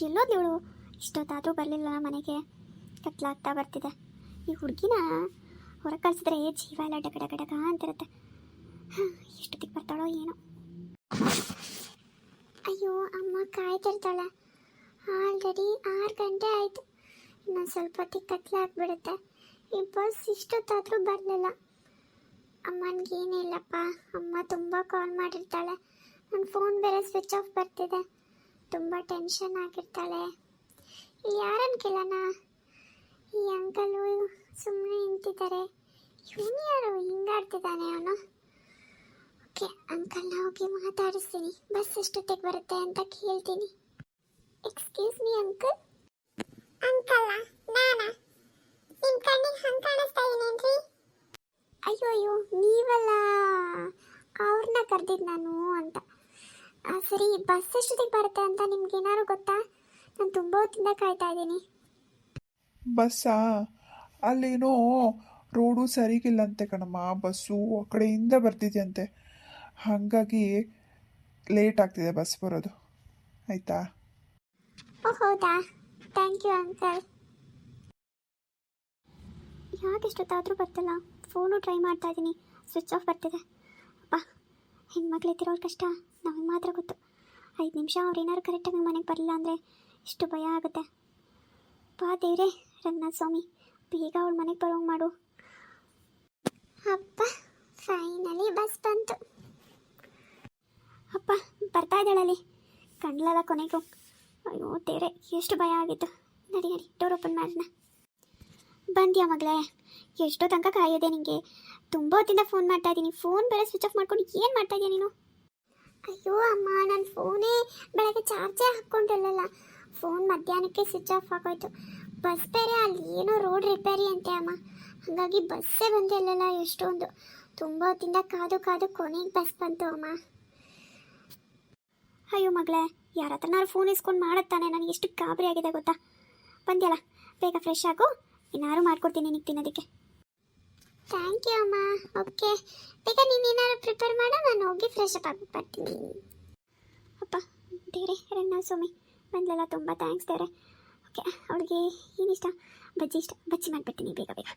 ಎಲ್ಲೋದ್ಲು ಇವಳು ಇಷ್ಟೊತ್ತಾದರೂ ಬರಲಿಲ್ಲ ಮನೆಗೆ. ಕತ್ಲಾಗ್ತಾ ಬರ್ತಿದೆ. ಈ ಹುಡುಗಿನ ಹೊರಗೆ ಕಳಿಸಿದ್ರೆ ಜೀವ ಎಲ್ಲ ಡಗ ಡಗ ಡಗ ಅಂತಿರುತ್ತೆ. ಎಷ್ಟೊತ್ತಿಗೆ ಬರ್ತಾಳೋ ಏನೋ. ಅಯ್ಯೋ, ಅಮ್ಮ ಕಾಯ್ತಿರ್ತಾಳೆ ಆಲ್ರೆಡಿ ಆರು ಗಂಟೆ ಆಯಿತು. ಇನ್ನೊಂದು ಸ್ವಲ್ಪ ಹೊತ್ತಿಗೆ ಕತ್ಲಾಗ್ಬಿಡುತ್ತೆ. ಈ ಬಸ್ ಇಷ್ಟೊತ್ತಾದರೂ ಬರಲಿಲ್ಲ. ಅಮ್ಮನಿಗೇನಿಲ್ಲಪ್ಪ ಅಮ್ಮ ತುಂಬ ಕಾಲ್ ಮಾಡಿರ್ತಾಳೆ. ನನ್ನ ಫೋನ್ ಬೇರೆ ಸ್ವಿಚ್ ಆಫ್ ಬರ್ತಿದೆ. ತುಂಬ ಟೆನ್ಷನ್ ಆಗಿರ್ತಾಳೆ. ಯಾರನ್ನು ಕೇಳೋಣ? ಈ ಅಂಕಲು ಸುಮ್ಮನೆ ನಿಂತಿದ್ದಾರೆ. ಇವನು ಯಾರು? ಹಿಂಗಾಡ್ತಿದ್ದಾನೆ ಅವನು. ಓಕೆ ಅಂಕಲ್ನ ಹೋಗಿ ಮಾತಾಡಿಸ್ತೀನಿ. ಬಸ್ ಎಷ್ಟೊತ್ತಿಗೆ ಬರುತ್ತೆ ಅಂತ ಕೇಳ್ತೀನಿ. ಎಕ್ಸ್ಕ್ಯೂಸ್ ಮೀ ಅಂಕಲ್ ಅಂಕಲ್ಲ ನಾನಾ? ನಿಮ್ಮ ಕಣ್ಣಿಗೆ ಹಂಗೆ ಕಾಣಿಸ್ತಾ ಇದೀನೇನ್ರಿ ಅಯ್ಯೋ ಅಯ್ಯೋ ನೀವಲ್ಲ? ಅವ್ರನ್ನ ಕರೆದಿದ್ದು ನಾನು ಅಂತ. ಸರಿ ಬಸ್ ಎಷ್ಟೊತ್ತಿಗೆ ಬರುತ್ತೆ ಅಂತ ನಿಮ್ಗೆ ಏನಾದ್ರು ಗೊತ್ತಾ? ನಾನು ತುಂಬ ಹೊತ್ತಿಂದ ಕಾಯ್ತಾ ಇದ್ದೀನಿ. ಬಸ್ಸಾ ಅಲ್ಲೇನೋ ರೋಡು ಸರಿಗಿಲ್ಲಂತೆ ಕಣಮ್ಮ. ಬಸ್ಸು ಆ ಕಡೆಯಿಂದ ಬರ್ತಿದೆಯಂತೆ. ಹಾಗಾಗಿ ಲೇಟ್ ಆಗ್ತಿದೆ ಬಸ್ ಬರೋದು. ಆಯಿತಾ? ಓ ಹೌದಾ? ಥ್ಯಾಂಕ್ ಯು ಅಂಕಲ್ ಯಾಕೆ ಇಷ್ಟೊತ್ತಾದರೂ ಬರ್ತಿಲ್ಲ? ಫೋನು ಟ್ರೈ ಮಾಡ್ತಾ ಇದ್ದೀನಿ. ಸ್ವಿಚ್ ಆಫ್ ಬರ್ತಿದೆ. ಅಪ್ಪ ಹೆಣ್ಮಕ್ಳು ಕಷ್ಟ. ನಮಗೆ ಮಾತ್ರ ಗೊತ್ತು. ಐದು ನಿಮಿಷ ಅವ್ರು ಏನಾದ್ರು ಕರೆಕ್ಟಾಗಿ ಮನೆಗೆ ಬರಲಿಲ್ಲ ಅಂದರೆ ಎಷ್ಟು ಭಯ ಆಗುತ್ತೆ. ಪಾ ದೇವ್ರೆ ರಂಗನಾಥ ಸ್ವಾಮಿ ಬೇಗ ಅವ್ಳ ಮನೆಗೆ ಬರೋಂಗೆ ಮಾಡು. ಅಪ್ಪ ಫೈನಲಿ ಬಸ್ ಬಂತು. ಅಪ್ಪ, ಬರ್ತಾ ಇದ್ದಾಳಲ್ಲಿ ಕಂಡ್ಲಲ್ಲ ಕೊನೆಗೂ. ಅಯ್ಯೋ ದೇವ್ರೆ, ಎಷ್ಟು ಭಯ ಆಗಿತ್ತು. ನಡಿ ನಡಿ ಡೋರ್ ಓಪನ್ ಮಾಡೋಣ. ಬಂದ್ಯಾ ಮಗಳೇ? ಎಷ್ಟೋ ತನಕ ಕಾಯೋದೆ ನಿಂಗೆ. ತುಂಬ ಹೊತ್ತಿಂದ ಫೋನ್ ಮಾಡ್ತಾ ಇದ್ದೀನಿ. ಫೋನ್ ಬೇರೆ ಸ್ವಿಚ್ ಆಫ್ ಮಾಡ್ಕೊಂಡು ಏನು ಮಾಡ್ತಾ ಇದೀಯ ನೀನು? ಅಯ್ಯೋ ಅಮ್ಮ ನನ್ನ ಫೋನೇ ಬೆಳಗ್ಗೆ ಚಾರ್ಜೇ ಹಾಕ್ಕೊಂಡಿರಲಿಲ್ಲ. ಫೋನ್ ಮಧ್ಯಾಹ್ನಕ್ಕೆ ಸ್ವಿಚ್ ಆಫ್ ಆಗೋಯ್ತು. ಬಸ್ ಬೇರೆ, ಅಲ್ಲಿ ಏನೋ ರೋಡ್ ರಿಪೇರಿ ಅಂತೆ ಅಮ್ಮ. ಹಾಗಾಗಿ ಬಸ್ಸೇ ಬಂದಿರಲಿಲ್ಲ ಎಷ್ಟೊಂದು. ತುಂಬ ಹೊತ್ತಿಂದ ಕಾದು ಕಾದು ಕೊನೆಗೆ ಬಸ್ ಬಂತು ಅಮ್ಮ. ಅಯ್ಯೋ ಮಗಳೇ ಯಾರ ಹತ್ರನಾರು ಫೋನ್ ಇಸ್ಕೊಂಡು ಮಾಡುತ್ತಾನೆ ನನಗೆ ಎಷ್ಟು ಗಾಬರಿ ಆಗಿದೆ ಗೊತ್ತಾ? ಬಂದ್ಯಲ್ಲ, ಬೇಗ ಫ್ರೆಶ್ ಆಗು. ಏನಾರು ಮಾಡ್ಕೊಡ್ತೀನಿ ನಿನಗೆ ತಿನ್ನೋದಕ್ಕೆ. ಥ್ಯಾಂಕ್ ಯು ಅಮ್ಮ ಓಕೆ ಬೇಗ ನೀನು ಏನಾದ್ರು ಪ್ರಿಪೇರ್ ಮಾಡು, ನಾನು ಹೋಗಿ ಫ್ರೆಶ್ ಅಪ್ ಆಗಿ ಬರ್ತೀನಿ. ಅಪ್ಪ ದೇವ್ರೆ ರನ್ನಾ ಸ್ವಾಮಿ ಬಂದಲ್ಲ ತುಂಬ ಥ್ಯಾಂಕ್ಸ್ ದೇವ್ರೆ. ಓಕೆ ಅವಳಿಗೆ ಏನಿಷ್ಟ ಬಜ್ಜಿ ಇಷ್ಟ? ಬಜ್ಜಿ ಮಾಡಿಬಿಡ್ತೀನಿ, ಬೇಗ ಬೇಗ.